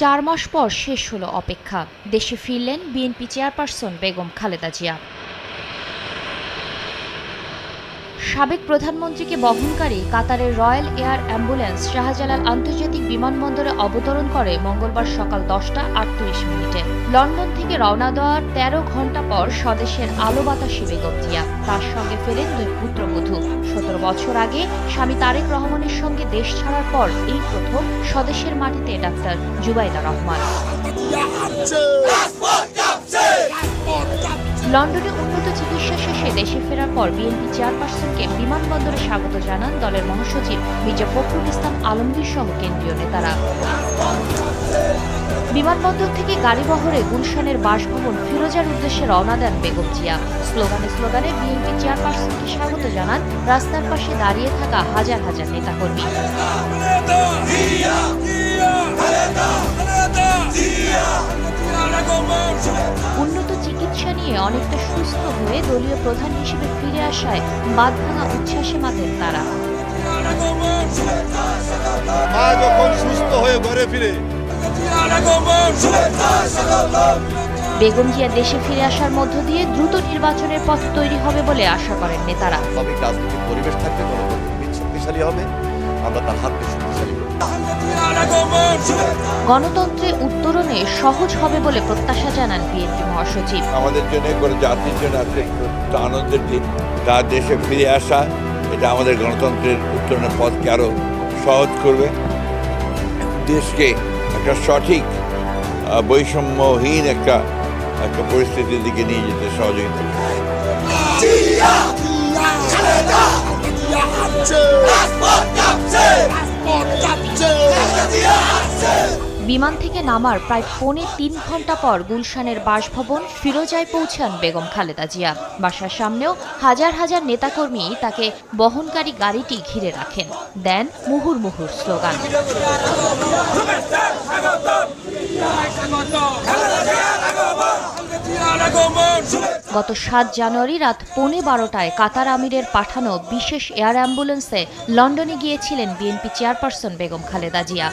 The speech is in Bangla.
চার মাস পর শেষ হলো অপেক্ষা। দেশে ফিরলেন বিএনপি চেয়ারপারসন বেগম খালেদা জিয়া। সাবেক প্রধানমন্ত্রীকে বহনকারী কাতারের রয়্যাল এয়ার অ্যাম্বুলেন্স শাহজালাল আন্তর্জাতিক বিমানবন্দরে অবতরণ করে মঙ্গলবার সকাল দশটা আটত্রিশ মিনিটে। লন্ডন থেকে রওনা দেওয়ার তেরো ঘণ্টা পর স্বদেশের আলো বাতাসী বেগম জিয়া। তার সঙ্গে ফেরেন দুই পুত্রবধূ। সতেরো বছর আগে স্বামী তারেক রহমানের সঙ্গে দেশ ছাড়ার পর এই প্রথম স্বদেশের মাটিতে ডাক্তার জুবাইদা রহমান। লন্ডনে উন্নত চিকিৎসা শেষে দেশে ফেরার পর বিএনপি চেয়ারপারসনকে বিমানবন্দরে স্বাগত জানান দলের মহাসচিব মির্জা ফখরুল ইসলাম আলমগীর সহ কেন্দ্রীয় নেতারা। বিমানবন্দর থেকে গাড়িবহরে গুলশানের বাসভবন ফিরোজার উদ্দেশ্যে রওনা দেন বেগম জিয়া। স্লোগানে স্লোগানে বিএনপি চেয়ারপারসনকে স্বাগত জানান রাস্তার পাশে দাঁড়িয়ে থাকা হাজার হাজার নেতাকর্মী। উন্নত চিকিৎসা নিয়ে অনেকটা সুস্থ হয়ে দলীয় প্রধান হিসেবে ফিরে আসায় বাদ বাঁধভাঙা উচ্ছ্বাসে মাতেন তারা। মা যখন সুস্থ হয়ে ঘরে ফিরে বেগম জিয়া দেশে ফিরে আসার মধ্য দিয়ে দ্রুত নির্বাচনের পথ তৈরি হবে বলে আশা করেন নেতারা। রাজনৈতিক পরিবেশ থাকবে শক্তিশালী হবে। আমরা তার হাতকে শক্তিশালী গণতন্ত্রে উত্তরণে সহজ হবে বলে প্রত্যাশা জানান বিএনপি মহাসচিব। আমাদের জন্য করে জাতির জন্য আজকে আনন্দের দিন। তার দেশে ফিরে আসা এটা আমাদের গণতন্ত্রের উত্তরণের পথকে আরও সহজ করবে। দেশকে একটা সঠিক বৈষম্যহীন একটা একটা পরিস্থিতির দিকে নিয়ে যেতে সহযোগিতা বিমান থেকে নামার প্রায় পৌনে তিন ঘণ্টা পর গুলশানের বাসভবন ফিরোজায় পৌঁছান বেগম খালেদা জিয়া বাসার সামনেও হাজার হাজার নেতাকর্মী তাকে বহনকারী গাড়িটি ঘিরে রাখেন দেন মুহুর মুহুর স্লোগান গত সাত জানুয়ারি রাত পৌনে বারোটায় কাতার আমিরের পাঠানো বিশেষ এয়ার অ্যাম্বুলেন্সে লন্ডনে গিয়েছিলেন বিএনপি চেয়ারপারসন বেগম খালেদা জিয়া।